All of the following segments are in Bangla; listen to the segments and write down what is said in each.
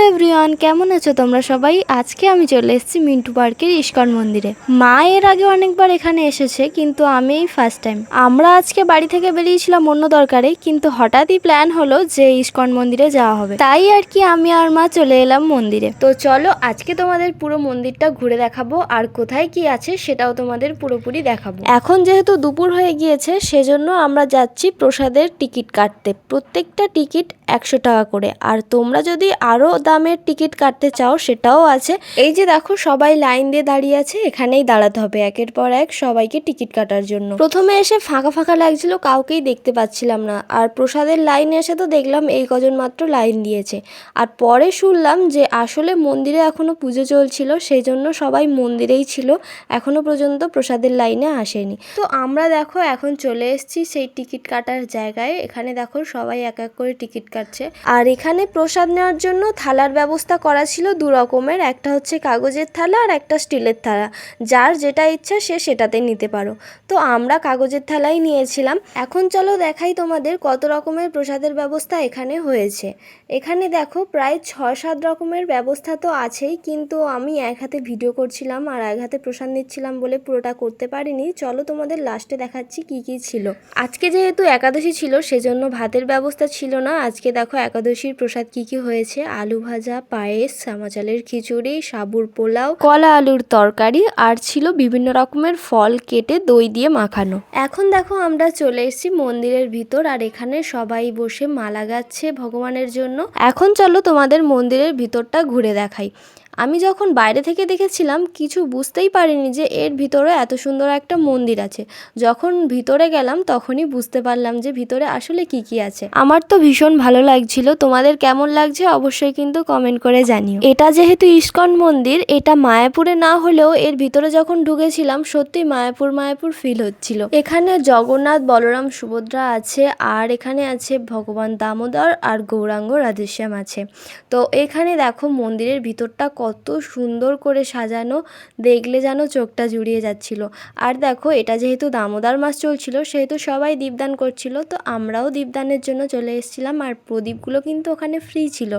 হ্যালো এভরিওয়ান, কেমন আছো তোমরা সবাই? আজকে আমি চলে এসেছি মিন্টু পার্কের ইস্কন মন্দিরে। মা এর আগে অনেকবার এখানে এসেছে, কিন্তু আমি এই ফার্স্ট টাইম আমরা আজকে বাড়ি থেকে বেরিয়েছিলাম অন্য দরকারে, কিন্তু হঠাৎই প্ল্যান হলো যে ইস্কন মন্দিরে যাওয়া হবে। তাই আর কি আমি আর মা চলে এলাম মন্দিরে। তো চলো, আজকে তোমাদের পুরো মন্দিরটা ঘুরে দেখাবো, আর কোথায় কি আছে সেটাও তোমাদের পুরোপুরি দেখাবো। এখন যেহেতু দুপুর হয়ে গিয়েছে, সেজন্য আমরা যাচ্ছি প্রসাদের টিকিট কাটতে। প্রত্যেকটা টিকিট একশো টাকা করে। আর তোমরা যদি আরও দামের টিকিট কাটতে চাও সেটাও আছে। এই যে দেখো, সবাই লাইন দিয়ে দাঁড়িয়ে আছে, এখানেই দাঁড়াতে হবে একের পর এক সবাইকে টিকিট কাটার জন্য। প্রথমে এসে ফাঁকা ফাঁকা লাগছিল, কাউকেই দেখতে পাচ্ছিলাম না। আর প্রসাদের লাইনে এসে তো দেখলাম এই কজন মাত্র লাইন দিয়েছে। আর পরে শুনলাম যে আসলে মন্দিরে এখনও পুজো চলছিল সেই জন্য সবাই মন্দিরেই ছিল। এখনও পর্যন্ত প্রসাদের লাইনে আসেনি। তো আমরা দেখো এখন চলে এসেছি সেই টিকিট কাটার জায়গায়। এখানে দেখো সবাই এক এক করে টিকিট কাটছে। আর এখানে প্রসাদ নেওয়ার জন্য থালার ব্যবস্থা করা ছিল দু রকমের। একটা হচ্ছে কাগজের থালা আর একটা স্টিলের থালা। যার যেটা ইচ্ছা সে সেটাতে নিতে পারো। তো আমরা কাগজের থালাই নিয়েছিলাম। এখন চলো দেখাই তোমাদের কত রকমের প্রসাদের ব্যবস্থা এখানে হয়েছে। এখানে দেখো প্রায় ছ সাত রকমের ব্যবস্থা তো আছেই, কিন্তু আমি এক হাতে ভিডিও করছিলাম আর এক হাতে প্রসাদ নিচ্ছিলাম বলে পুরোটা করতে পারিনি। চলো তোমাদের লাস্টে দেখাচ্ছি কি কি ছিল। আজকে যেহেতু একাদশী ছিল, সেজন্য ভাতের ব্যবস্থা ছিল না। আজকে দেখো একাদশীর প্রসাদ কি কি হয়েছে? আলু ভাজা, পায়েস সামাচালের খিচুড়ি, সাবুর পোলাও, কলা আলুর তরকারি, আর ছিল বিভিন্ন রকমের ফল কেটে দই দিয়ে মাখানো। এখন দেখো আমরা চলে এসেছি মন্দিরের ভিতর, আর এখানে সবাই বসে মালা গাচ্ছে ভগবানের জন্য। এখন চলো তোমাদের মন্দিরের ভিতরটা ঘুরে দেখাই। আমি যখন বাইরে থেকে দেখেছিলাম, কিছু বুঝতেই পারিনি যে এর ভিতরে এত সুন্দর একটা মন্দির আছে। যখন ভিতরে গেলাম, তখনই বুঝতে পারলাম যে ভিতরে আসলে কি কি আছে। আমার তো ভীষণ ভালো লাগছিল। তোমাদের কেমন লাগছে অবশ্যই কিন্তু কমেন্ট করে জানিও। এটা যেহেতু ইস্কন মন্দির, এটা মায়াপুরে না হলেও এর ভিতরে যখন ঢুকেছিলাম সত্যি মায়াপুর মায়াপুর ফিল হচ্ছিল। এখানে জগন্নাথ, বলরাম, সুভদ্রা আছে, আর এখানে আছে ভগবান দামোদর আর গৌরাঙ্গ রাধেশ্যাম আছে। তো এখানে দেখো মন্দিরের ভিতরটা কত সুন্দর করে সাজানো, দেখলে যেন চোখটা জুড়িয়ে যাচ্ছিল। আর দেখো, এটা যেহেতু দামোদর মাস চলছিল, সেহেতু সবাই দীপদান করছিল, তো আমরাও দীপদানের জন্য চলে এসেছিলাম। আর প্রদীপগুলো কিন্তু ওখানে ফ্রি ছিল,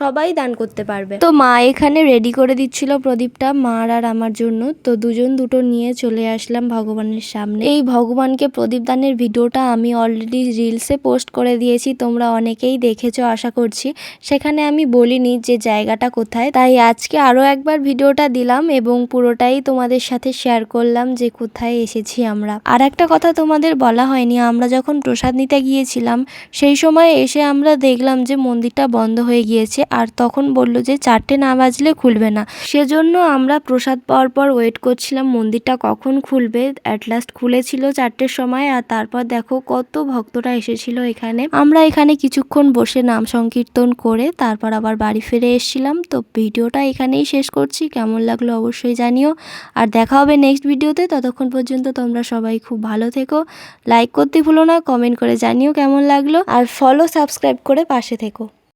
সবাই দান করতে পারবে। তো মা এখানে রেডি করে দিচ্ছিল প্রদীপটা, মার আর আমার জন্য। তো দুজন দুটো নিয়ে চলে আসলাম ভগবানের সামনে। এই ভগবানকে প্রদীপ দানের ভিডিওটা আমি অলরেডি রিলসে পোস্ট করে দিয়েছি, তোমরা অনেকেই দেখেছ, আশা করছি। সেখানে আমি বলিনি যে জায়গাটা কোথায়, তাই আজকে আরও একবার ভিডিওটা দিলাম এবং পুরোটাই তোমাদের সাথে শেয়ার করলাম যে কোথায় এসেছি আমরা। আর একটা কথা তোমাদের বলা হয়নি, আমরা যখন প্রসাদ নিতে গিয়েছিলাম, সেই সময় এসে আমরা দেখলাম যে মন্দিরটা বন্ধ হয়ে গিয়েছে আর তখন বলল যে চারটে না বাজলে খুলবে না। সেজন্য আমরা প্রসাদ পাওয়ার পর ওয়েট করছিলাম মন্দিরটা কখন খুলবে। অ্যাট লাস্ট খুলেছিল চারটের সময় আর তারপর দেখো কত ভক্তরা এসেছিল এখানে। আমরা এখানে কিছুক্ষণ বসে নাম সংকীর্তন করে তারপর আবার বাড়ি ফিরে এসেছিলাম। তো ভিডিওটা এখানেই শেষ করছি। কেমন লাগল অবশ্যই জানিও। আর দেখা হবে নেক্সট ভিডিওতে ততক্ষণ পর্যন্ত তোমরা সবাই খুব ভালো থেকো। লাইক করতে ভুলো না কমেন্ট করে জানিও কেমন লাগল। আর ফলো সাবস্ক্রাইব করে পাশে থেকো।